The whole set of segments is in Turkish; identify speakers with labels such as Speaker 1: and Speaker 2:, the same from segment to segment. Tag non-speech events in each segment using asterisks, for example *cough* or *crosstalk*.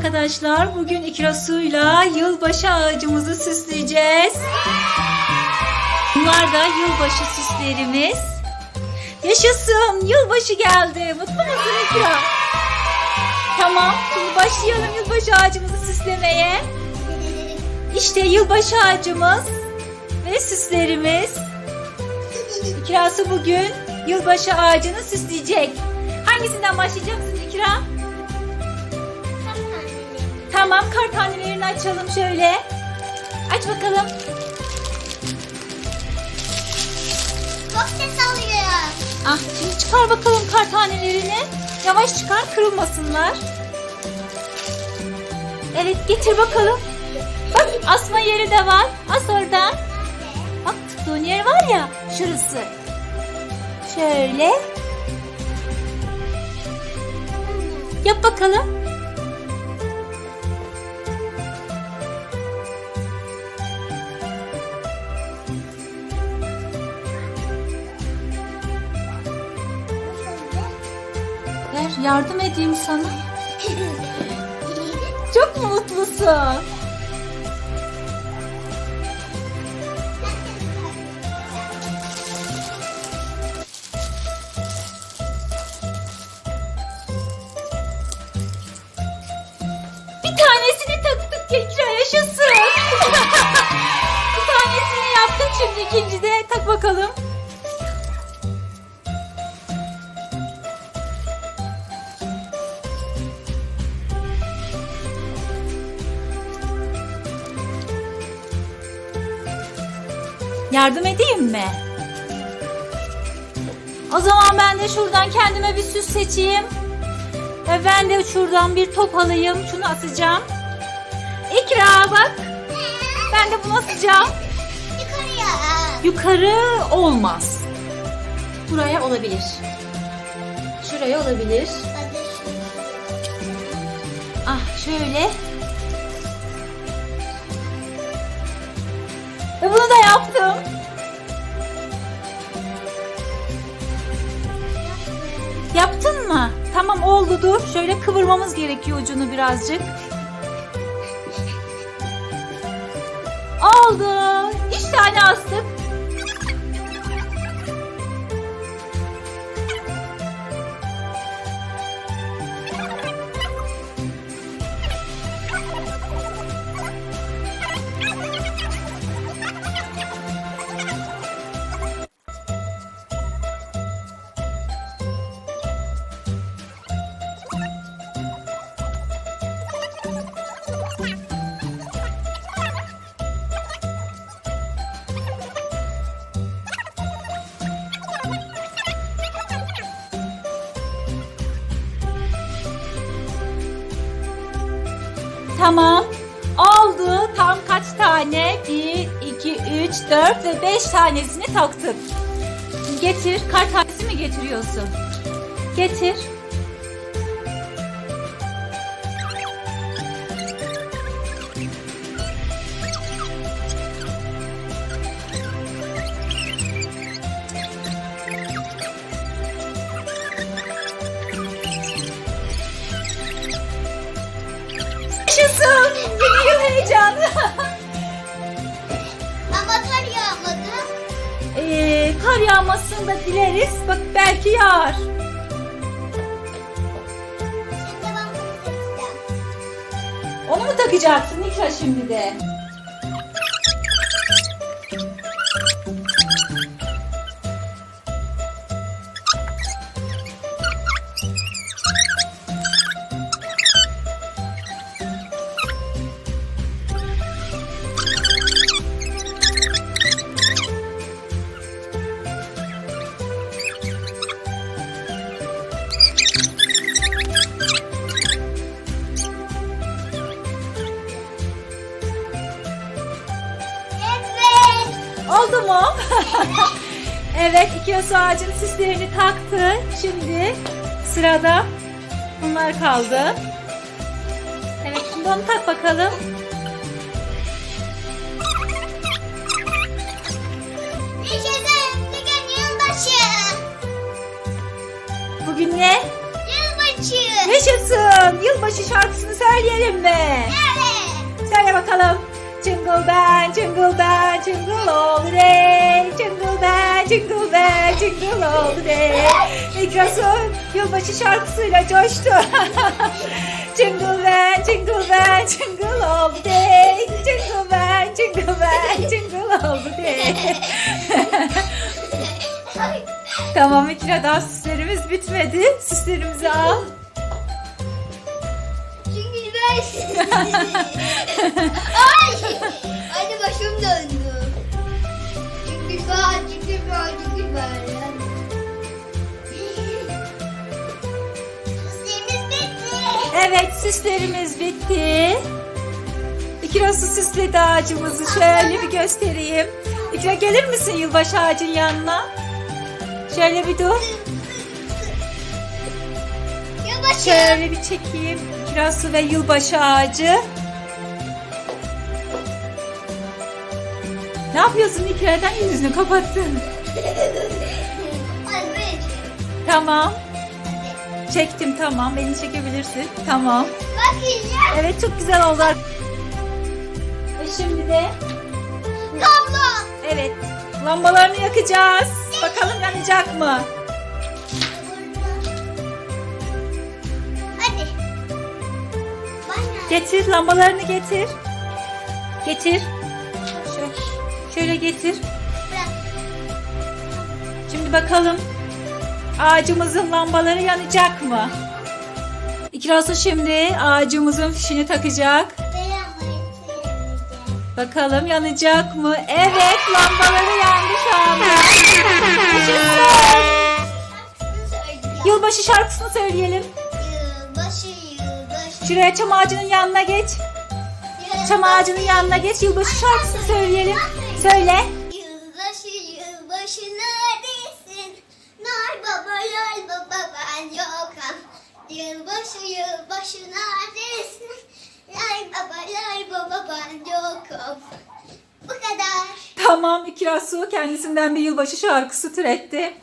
Speaker 1: Arkadaşlar. Bugün ikirasuyla yılbaşı ağacımızı süsleyeceğiz. Bunlar da yılbaşı süslerimiz. Yaşasın. Yılbaşı geldi. Mutlu musun İkra? Tamam. Şimdi başlayalım yılbaşı ağacımızı süslemeye. İşte yılbaşı ağacımız ve süslerimiz. İkrası bugün yılbaşı ağacını süsleyecek. Hangisinden başlayacaksın İkra? Tamam kar tanelerini açalım şöyle. Aç bakalım.
Speaker 2: Çok ses alıyor.
Speaker 1: Ah şimdi çıkar bakalım kar tanelerini. Yavaş çıkar kırılmasınlar. Evet getir bakalım. Bak asma yeri de var. As oradan. Bak tuttuğun yer var ya şurası. Şöyle. Yap bakalım. Yardım edeyim sana. Çok mu mutlusun? Bir tanesini taktık Kekra yaşasın. *laughs* Bir tanesini yaptık şimdi ikinci de tak bakalım. Yardım edeyim mi? O zaman ben de şuradan kendime bir süs seçeyim. Ve ben de şuradan bir top alayım. Şunu asacağım. İkra bak. Ben de bunu asacağım.
Speaker 2: Yukarıya.
Speaker 1: Yukarı olmaz. Buraya olabilir. Şuraya olabilir. Ah şöyle. Dur. Şöyle kıvırmamız gerekiyor ucunu birazcık. Oldu. Üç tane astık. Tamam. Oldu. Tam kaç tane? 1, 2, 3, 4 ve 5 tanesini taktık. Getir. Kar tanesi mi getiriyorsun? Getir. Yaşasın. Yıl heyecanı. *laughs*
Speaker 2: Amatör yağmadı.
Speaker 1: Ee, kar yağmasını da dileriz. Bak belki yağar. Onu mu takacaksın Nikra şimdi de? Oldu mu? *laughs* evet iki yasa ağacın süslerini taktı. Şimdi sırada bunlar kaldı. Evet şimdi onu tak bakalım.
Speaker 2: Bugün
Speaker 1: ne?
Speaker 2: Yılbaşı.
Speaker 1: Yaşasın. Yılbaşı şarkısını söyleyelim mi?
Speaker 2: Evet.
Speaker 1: Söyle bakalım. Jingle bell, jingle bell, jingle all the day. Jingle bell, jingle bell, jingle all the day. Mikrofon yılbaşı şarkısıyla coştu. *laughs* jingle bell, jingle bell, jingle all the day. Jingle bell, jingle bell, jingle all the day. *laughs* tamam İkra daha süslerimiz bitmedi. Süslerimizi al.
Speaker 2: Çünkü ben... *laughs* Ay! Anne başım döndü. Çünkü ben, çünkü ben, çünkü ben. Süslerimiz bitti.
Speaker 1: Evet süslerimiz bitti. İkirası süsledi ağacımızı. Şöyle bir göstereyim. İkra gelir misin yılbaşı ağacın yanına? Şöyle bir dur.
Speaker 2: Yılbaşı.
Speaker 1: Şöyle bir çekeyim. Kirası ve yılbaşı ağacı. Ne yapıyorsun İkra'dan yüzünü kapattın. Tamam. Çektim tamam. Beni çekebilirsin. Tamam. Evet çok güzel oldu. Ve şimdi de
Speaker 2: Kablo.
Speaker 1: Evet. Lambalarını yakacağız. Bakalım yanacak mı?
Speaker 2: Hadi.
Speaker 1: Getir lambalarını getir. Getir. Şöyle, getir. Şimdi bakalım ağacımızın lambaları yanacak mı? İkrası şimdi ağacımızın fişini takacak. Bakalım yanacak mı? Evet lambaları yandı şu anda. Yılbaşı şarkısını söyleyelim.
Speaker 2: Yılbaşı, yılbaşı.
Speaker 1: Şuraya çam ağacının yanına geç. Çam ağacının yanına geç. Yılbaşı şarkısını söyleyelim. Söyle.
Speaker 2: Yılbaşı, yılbaşı neredesin? Nar baba, lal baba ben yokum. Yılbaşı, yılbaşı neredesin? Lal baba, lal baba ben yokum. Bu kadar.
Speaker 1: Tamam İkirasu kendisinden bir yılbaşı şarkısı türetti.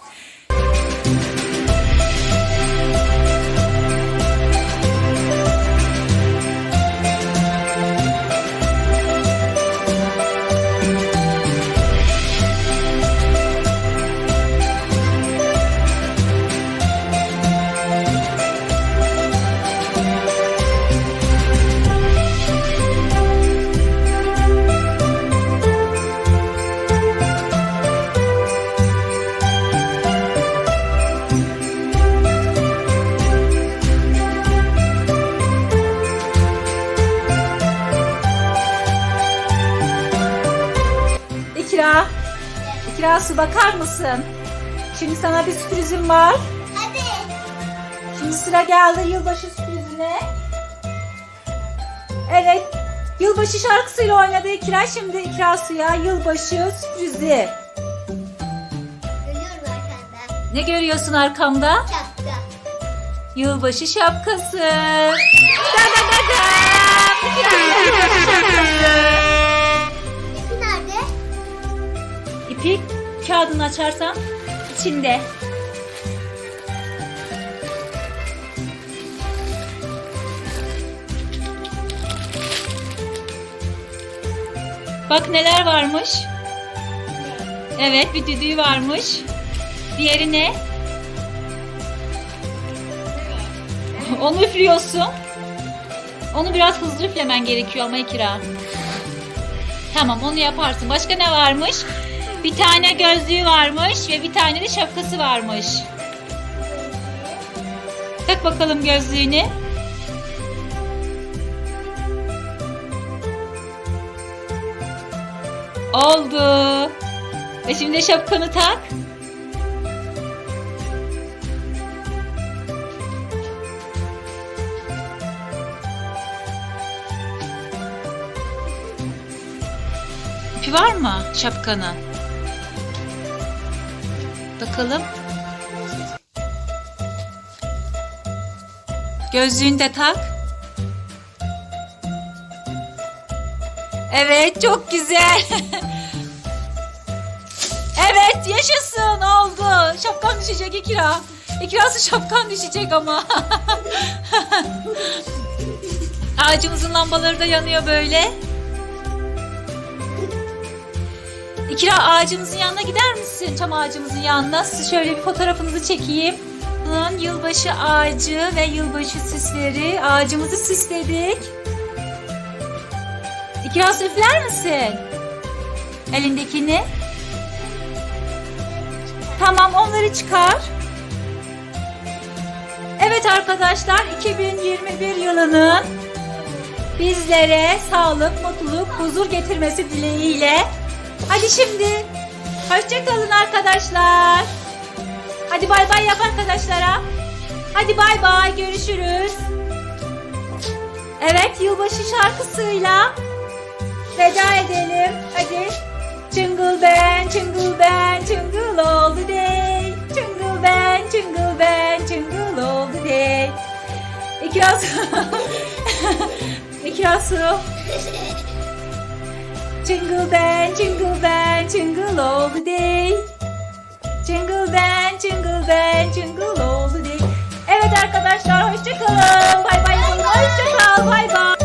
Speaker 1: İkirasu bakar mısın? Şimdi sana bir sürprizim var.
Speaker 2: Hadi.
Speaker 1: Şimdi sıra geldi yılbaşı sürprizine. Evet. Yılbaşı şarkısıyla oynadı İkra. Şimdi İkra Su'ya yılbaşı sürprizi.
Speaker 2: Görüyorum arkandan.
Speaker 1: Ne görüyorsun arkamda?
Speaker 2: Çapta.
Speaker 1: Yılbaşı şapkası. Da da da da. Yılbaşı şapkası.
Speaker 2: İpi
Speaker 1: kağıdını açarsan içinde. Bak neler varmış. Evet bir düdüğü varmış. Diğeri ne? Onu üflüyorsun. Onu biraz hızlı üflemen gerekiyor ama ikra. Tamam onu yaparsın. Başka ne varmış? Bir tane gözlüğü varmış ve bir tane de şapkası varmış. Tak bakalım gözlüğünü. Oldu. Ve şimdi şapkanı tak. İpi var mı şapkanın? Bakalım. Gözlüğünü de tak. Evet çok güzel. *laughs* evet yaşasın oldu. Şapkan düşecek İkra. İkrası şapkan düşecek ama. *laughs* ağacımızın lambaları da yanıyor böyle. İkra ağacımızın yanına gider misin? Çam ağacımızın yanına. Siz şöyle bir fotoğrafınızı çekeyim. Bunun yılbaşı ağacı ve yılbaşı süsleri. Ağacımızı süsledik. İkra üfler misin? Elindekini. Tamam onları çıkar. Evet arkadaşlar 2021 yılının bizlere sağlık, mutluluk, huzur getirmesi dileğiyle. Hadi şimdi hoşçakalın arkadaşlar. Hadi bay bay yap arkadaşlara. Hadi bay bay görüşürüz. Evet yılbaşı şarkısıyla veda edelim. Hadi. Jingle bell, jingle bell, jingle all the day. Jingle bell, jingle bell, jingle all the day. İkra su. İkra su. Jingle bell, jingle bell, jingle all the day. Jingle bell, jingle bell, jingle all the day. Evet arkadaşlar hoşçakalın. Bay bay. Hoşçakal. Bay bay.